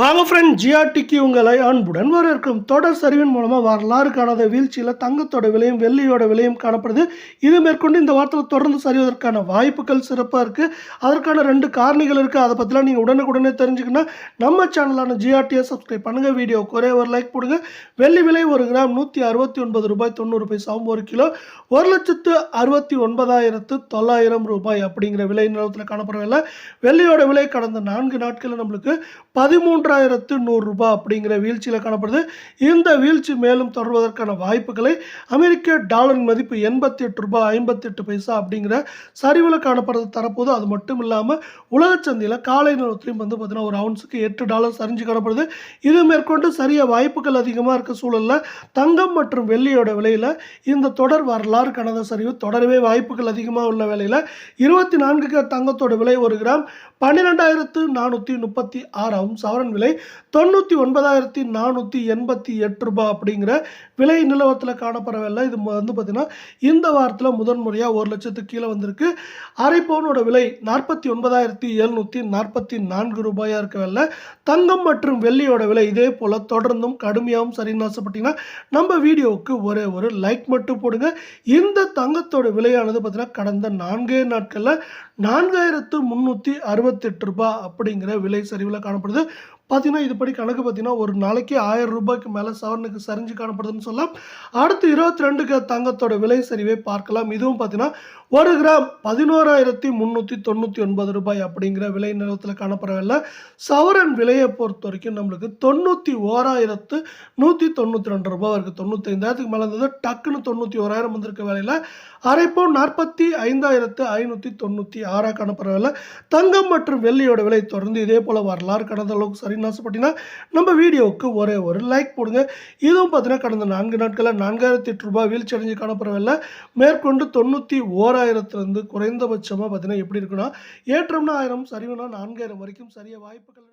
வாங்க ஃப்ரெண்ட் ஜிஆர்டிக்கு உங்களை அன்புடன் வரவேற்கும். தொடர் சரிவின் மூலமாக வரலாறு காணாத வீழ்ச்சியில் தங்கத்தோட விலையும் வெள்ளியோட விலையும் காணப்படுது. இது மேற்கொண்டு இந்த வாரத்தில் தொடர்ந்து சரிவதற்கான வாய்ப்புகள் சிறப்பாக இருக்குது அதற்கான ரெண்டு காரணிகள் இருக்குது அதை பற்றிலாம் நீங்கள் உடனுக்குடனே தெரிஞ்சுக்கணும் நம்ம சேனலான ஜிஆர்டியை சப்ஸ்கிரைப் பண்ணுங்கள் வீடியோ ஒரே ஒரு லைக் போடுங்க. வெள்ளி விலை ஒரு கிராம் நூற்றி அறுபத்தி ஒன்பது ரூபாய் தொண்ணூறு பைசாவும் ஒரு கிலோ. ஒரு லட்சத்து அறுபத்தி ஒன்பதாயிரத்து தொள்ளாயிரம் ரூபாய் அப்படிங்கிற விலை நிலவரத்தில் காணப்படவில்லை வெள்ளியோட விலை கடந்த நான்கு நாட்களில் நம்மளுக்கு பதிமூணு மூன்றாயிரத்து நூறுரூபா அப்படிங்கிற வீழ்ச்சியில் காணப்படுது. இந்த வீழ்ச்சி மேலும் தொடர்வதற்கான வாய்ப்புகளை அமெரிக்க டாலரின் மதிப்பு எண்பத்தி எட்டு ரூபாய் ஐம்பத்தி எட்டு பைசா அப்படிங்கிற சரிவில் காணப்படுறது தரப்போது அது மட்டும் இல்லாமல் உலக சந்தையில் காலை நிலத்திலையும் வந்து பார்த்தீங்கன்னா ஒரு அவுன்ஸுக்கு எட்டு டாலர் சரிஞ்சு காணப்படுது. இது மேற்கொண்டு சரிய வாய்ப்புகள் அதிகமாக இருக்க சூழலில் தங்கம் மற்றும் வெள்ளியோட விலையில் இந்த தொடர் வரலாறு கணத சரிவு தொடரவே வாய்ப்புகள் அதிகமாக உள்ள வேலையில் இருபத்தி நான்குக்கு தங்கத்தோட விலை ஒரு கிராம் பன்னிரெண்டாயிரத்து நானூற்றி முப்பத்தி ஆறாவும் சவரன் விலை தொண்ணூற்றி ஒன்பதாயிரத்தி நானூற்றி எண்பத்தி எட்டு ரூபாய் அப்படிங்கிற விலை நிலவரத்தில் காணப்படவில்லை இது வந்து பார்த்திங்கன்னா இந்த வாரத்தில் முதன்முறையாக ஒரு லட்சத்துக்கு கீழே வந்திருக்கு. அரை பவுனோட விலை நாற்பத்தி ஒன்பதாயிரத்தி எழுநூற்றி நாற்பத்தி நான்கு ரூபாயாக இருக்கவில்லை தங்கம் மற்றும் வெள்ளியோட விலை இதே போல் தொடர்ந்தும் கடுமையாகவும் சரின்னு ஆசைப்பட்டீங்கன்னா நம்ம வீடியோவுக்கு ஒரே ஒரு லைக் மட்டும் போடுங்க. இந்த தங்கத்தோட விலையானது பார்த்தீங்கன்னா கடந்த நான்கே நாட்களில் நான்காயிரத்து முந்நூற்றி அறுபத்தெட்டு ரூபாய் அப்படிங்கிற விலை சரிவில் காணப்படுது. பார்த்தீங்கன்னா இதுபடி கணக்கு பார்த்தீங்கன்னா ஒரு நாளைக்கு ஆயிரம் ரூபாய்க்கு மேலே சவரனுக்கு சரிஞ்சு காணப்படுதுன்னு சொல்லலாம். அடுத்து இருபத்தி ரெண்டுக்கு தங்கத்தோட விலை சரிவை பார்க்கலாம். இதுவும் பார்த்தீங்கன்னா ஒரு கிராம் பதினோராயிரத்தி முந்நூற்றி தொண்ணூற்றி ஒன்பது ரூபாய் அப்படிங்கிற விலை நிலத்தில் காணப்படவில்லை சவரன் விலையை பொறுத்த வரைக்கும் நம்மளுக்கு தொண்ணூற்றி ஓராயிரத்து நூற்றி தொண்ணூற்றி ரெண்டு ரூபாய் இருக்குது தொண்ணூத்தைந்தாயிரத்துக்கு மேலே இருந்தது. டக்குன்னு தொண்ணூற்றி ஓராயிரம் வந்திருக்க வேலையில். அரைப்போ நாற்பத்தி ஐந்தாயிரத்து ஐநூற்றி தொண்ணூற்றி ஆறாக காணப்படவில்லை தங்கம் மற்றும் வெள்ளியோட விலை தொடர்ந்து இதே போல் வரலாறு கடந்த அளவுக்கு சரி. ஆசைப்பட்டீங்கன்னா நம்ம வீடியோவுக்கு ஒரே ஒரு லைக் போடுங்க. இதுவும் பார்த்தீங்கன்னா கடந்த நான்கு நாட்களில் நான்காயிரத்தி எட்டு ரூபாய் வீழ்ச்சி அடைஞ்சு காணப்படவில்லை. மேற்கொண்டு தொண்ணூற்றி ஓராயிரத்துலேருந்து குறைந்தபட்சமாக பார்த்தீங்கன்னா எப்படி இருக்குன்னா ஏற்றம்னா ஆயிரம் சரிவுனா நான்காயிரம் வரைக்கும் சரிய வாய்ப்புகள்